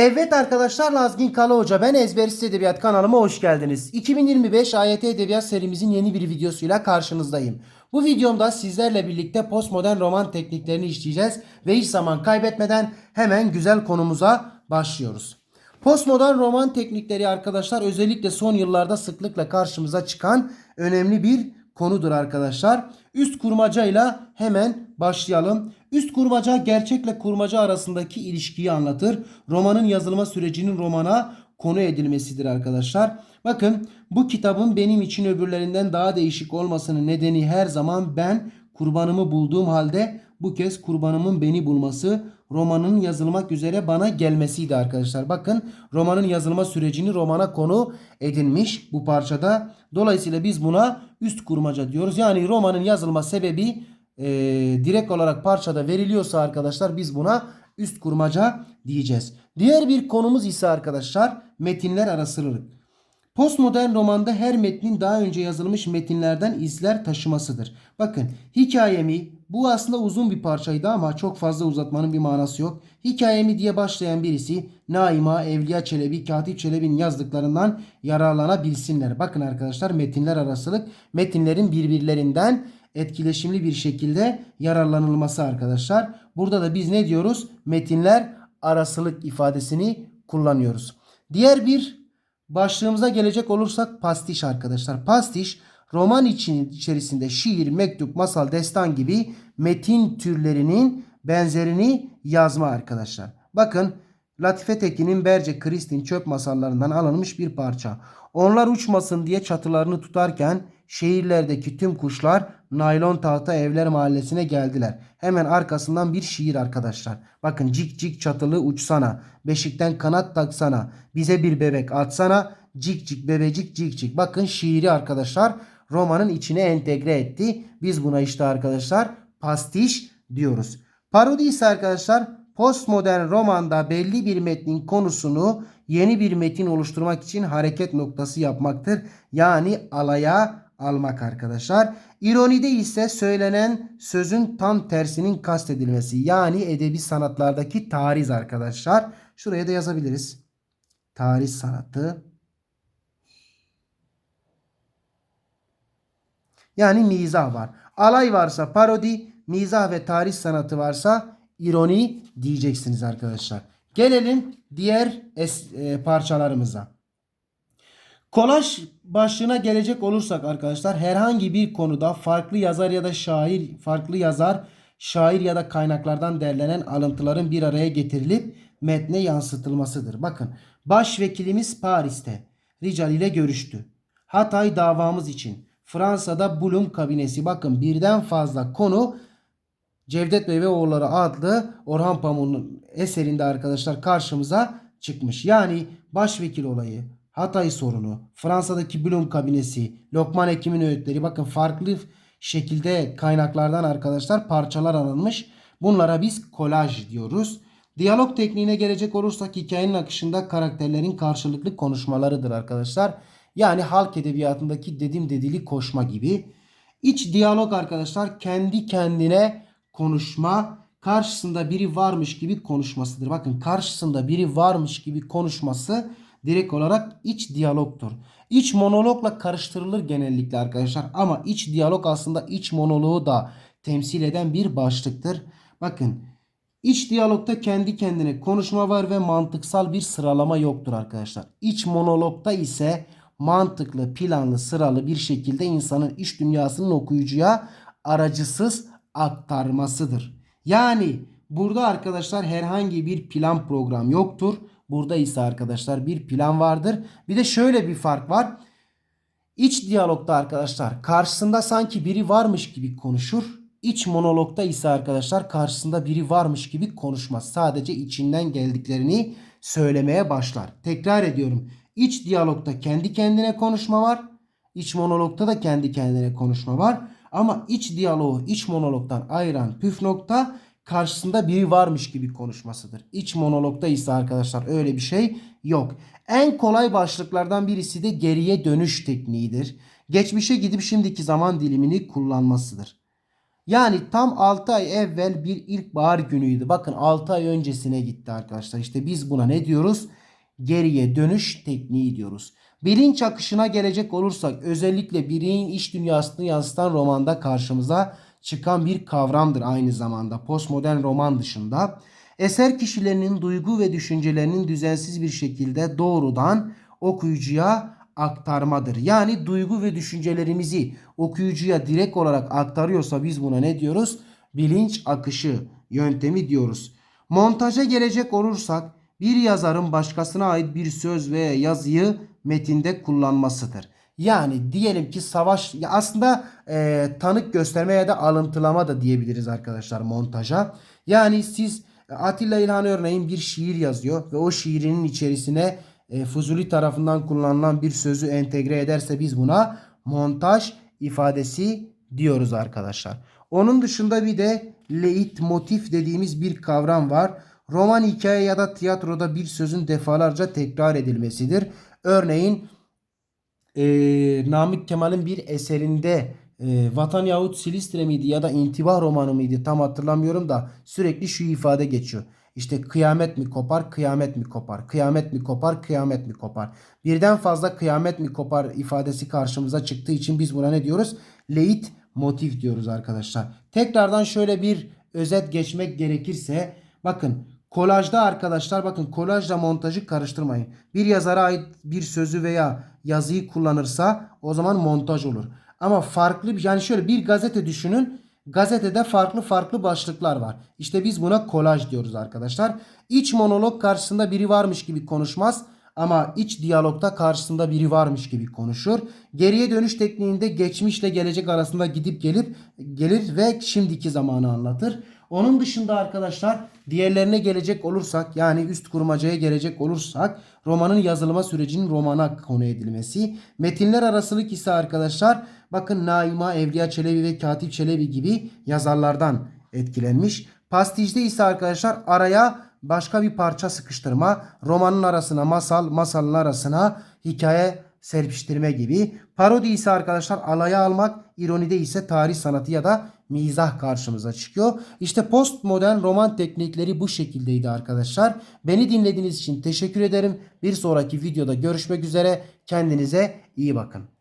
Evet arkadaşlar Nazgin Kala Hoca ben Ezbersiz Edebiyat kanalıma hoş geldiniz. 2025 AYT Edebiyat serimizin yeni bir videosuyla karşınızdayım. Bu videomda sizlerle birlikte postmodern roman tekniklerini işleyeceğiz ve hiç zaman kaybetmeden hemen güzel konumuza başlıyoruz. Postmodern roman teknikleri arkadaşlar özellikle son yıllarda sıklıkla karşımıza çıkan önemli bir konudur arkadaşlar. Üst kurmacayla hemen başlayalım. Üst kurmaca gerçekle kurmaca arasındaki ilişkiyi anlatır. Romanın yazılma sürecinin romana konu edilmesidir arkadaşlar. Bakın bu kitabın benim için öbürlerinden daha değişik olmasının nedeni her zaman ben kurbanımı bulduğum halde bu kez kurbanımın beni bulması romanın yazılmak üzere bana gelmesiydi arkadaşlar. Bakın romanın yazılma sürecini romana konu edinmiş bu parçada. Dolayısıyla biz buna üst kurmaca diyoruz. Yani romanın yazılma sebebi e, direkt olarak parçada veriliyorsa arkadaşlar biz buna üst kurmaca diyeceğiz. Diğer bir konumuz ise arkadaşlar metinler arasılık. Postmodern romanda her metnin daha önce yazılmış metinlerden izler taşımasıdır. Bakın hikayemi bu aslında uzun bir parçaydı ama çok fazla uzatmanın bir manası yok. Hikayemi diye başlayan birisi Naima, Evliya Çelebi, Katip Çelebi'nin yazdıklarından yararlanabilsinler. Bakın arkadaşlar metinler arasılık metinlerin birbirlerinden etkileşimli bir şekilde yararlanılması arkadaşlar. Burada da biz ne diyoruz? Metinler arasılık ifadesini kullanıyoruz. Diğer bir başlığımıza gelecek olursak pastiş arkadaşlar. Pastiş roman için içerisinde şiir, mektup, masal, destan gibi metin türlerinin benzerini yazma arkadaşlar. Bakın Latife Tekin'in Berce Kristin çöp masallarından alınmış bir parça. Onlar uçmasın diye çatılarını tutarken şehirlerdeki tüm kuşlar naylon tahta evler mahallesine geldiler. Hemen arkasından bir şiir arkadaşlar. Bakın cik cik çatılı uçsana. Beşikten kanat taksana. Bize bir bebek atsana. Cik cik bebecik cik cik. Bakın şiiri arkadaşlar romanın içine entegre etti. Biz buna işte arkadaşlar pastiş diyoruz. Parodi ise arkadaşlar postmodern romanda belli bir metnin konusunu yeni bir metin oluşturmak için hareket noktası yapmaktır. Yani alaya almak arkadaşlar. İronide ise söylenen sözün tam tersinin kastedilmesi. Yani edebi sanatlardaki tariz arkadaşlar. Şuraya da yazabiliriz. Tarih sanatı. Yani mizah var. Alay varsa parodi, mizah ve tarih sanatı varsa ironi diyeceksiniz arkadaşlar. Gelelim diğer es, e, parçalarımıza. Kolaj başlığına gelecek olursak arkadaşlar herhangi bir konuda farklı yazar ya da şair, farklı yazar, şair ya da kaynaklardan derlenen alıntıların bir araya getirilip metne yansıtılmasıdır. Bakın başvekilimiz Paris'te Rical ile görüştü. Hatay davamız için Fransa'da Bulum kabinesi bakın birden fazla konu Cevdet Bey ve Oğulları adlı Orhan Pamuk'un eserinde arkadaşlar karşımıza çıkmış. Yani başvekil olayı, Hatay sorunu, Fransa'daki Blum kabinesi, Lokman Hekim'in öğütleri bakın farklı şekilde kaynaklardan arkadaşlar parçalar alınmış. Bunlara biz kolaj diyoruz. Diyalog tekniğine gelecek olursak hikayenin akışında karakterlerin karşılıklı konuşmalarıdır arkadaşlar. Yani halk edebiyatındaki dedim dedili koşma gibi. İç diyalog arkadaşlar kendi kendine konuşma, karşısında biri varmış gibi konuşmasıdır. Bakın karşısında biri varmış gibi konuşması direkt olarak iç diyalogtur. İç monologla karıştırılır genellikle arkadaşlar ama iç diyalog aslında iç monoloğu da temsil eden bir başlıktır. Bakın iç diyalogda kendi kendine konuşma var ve mantıksal bir sıralama yoktur arkadaşlar. İç monologda ise mantıklı, planlı, sıralı bir şekilde insanın iç dünyasının okuyucuya aracısız aktarmasıdır. Yani burada arkadaşlar herhangi bir plan program yoktur. Burada ise arkadaşlar bir plan vardır. Bir de şöyle bir fark var. İç diyalogda arkadaşlar karşısında sanki biri varmış gibi konuşur. İç monologda ise arkadaşlar karşısında biri varmış gibi konuşmaz. Sadece içinden geldiklerini söylemeye başlar. Tekrar ediyorum. İç diyalogda kendi kendine konuşma var. İç monologda da kendi kendine konuşma var. Ama iç diyaloğu iç monologdan ayıran püf nokta karşısında biri varmış gibi konuşmasıdır. İç monologda ise arkadaşlar öyle bir şey yok. En kolay başlıklardan birisi de geriye dönüş tekniğidir. Geçmişe gidip şimdiki zaman dilimini kullanmasıdır. Yani tam 6 ay evvel bir ilkbahar günüydü. Bakın 6 ay öncesine gitti arkadaşlar. İşte biz buna ne diyoruz? Geriye dönüş tekniği diyoruz. Bilinç akışına gelecek olursak özellikle bireyin iç dünyasını yansıtan romanda karşımıza çıkan bir kavramdır aynı zamanda postmodern roman dışında. Eser kişilerinin duygu ve düşüncelerinin düzensiz bir şekilde doğrudan okuyucuya aktarmadır. Yani duygu ve düşüncelerimizi okuyucuya direkt olarak aktarıyorsa biz buna ne diyoruz? Bilinç akışı yöntemi diyoruz. Montaja gelecek olursak bir yazarın başkasına ait bir söz veya yazıyı metinde kullanmasıdır. Yani diyelim ki savaş ya aslında e, tanık gösterme ya da alıntılama da diyebiliriz arkadaşlar montaja. Yani siz Atilla İlhan örneğin bir şiir yazıyor ve o şiirinin içerisine e, Fuzuli tarafından kullanılan bir sözü entegre ederse biz buna montaj ifadesi diyoruz arkadaşlar. Onun dışında bir de leitmotif dediğimiz bir kavram var. Roman hikaye ya da tiyatroda bir sözün defalarca tekrar edilmesidir. Örneğin e, Namık Kemal'in bir eserinde e, Vatan yahut Silistre miydi ya da İntibah romanı mıydı tam hatırlamıyorum da sürekli şu ifade geçiyor. İşte kıyamet mi kopar, kıyamet mi kopar, kıyamet mi kopar, kıyamet mi kopar. Birden fazla kıyamet mi kopar ifadesi karşımıza çıktığı için biz buna ne diyoruz? Leit motif diyoruz arkadaşlar. Tekrardan şöyle bir özet geçmek gerekirse bakın kolajda arkadaşlar bakın kolajla montajı karıştırmayın. Bir yazara ait bir sözü veya yazıyı kullanırsa o zaman montaj olur. Ama farklı yani şöyle bir gazete düşünün. Gazetede farklı farklı başlıklar var. İşte biz buna kolaj diyoruz arkadaşlar. İç monolog karşısında biri varmış gibi konuşmaz ama iç diyalogda karşısında biri varmış gibi konuşur. Geriye dönüş tekniğinde geçmişle gelecek arasında gidip gelip gelir ve şimdiki zamanı anlatır. Onun dışında arkadaşlar diğerlerine gelecek olursak yani üst kurmacaya gelecek olursak romanın yazılma sürecinin romana konu edilmesi. Metinler arasılık ise arkadaşlar bakın Naima, Evliya Çelebi ve Katip Çelebi gibi yazarlardan etkilenmiş. Pastijde ise arkadaşlar araya başka bir parça sıkıştırma, romanın arasına masal, masalın arasına hikaye serpiştirme gibi. Parodi ise arkadaşlar alaya almak, ironide ise tarih sanatı ya da mizah karşımıza çıkıyor. İşte postmodern roman teknikleri bu şekildeydi arkadaşlar. Beni dinlediğiniz için teşekkür ederim. Bir sonraki videoda görüşmek üzere. Kendinize iyi bakın.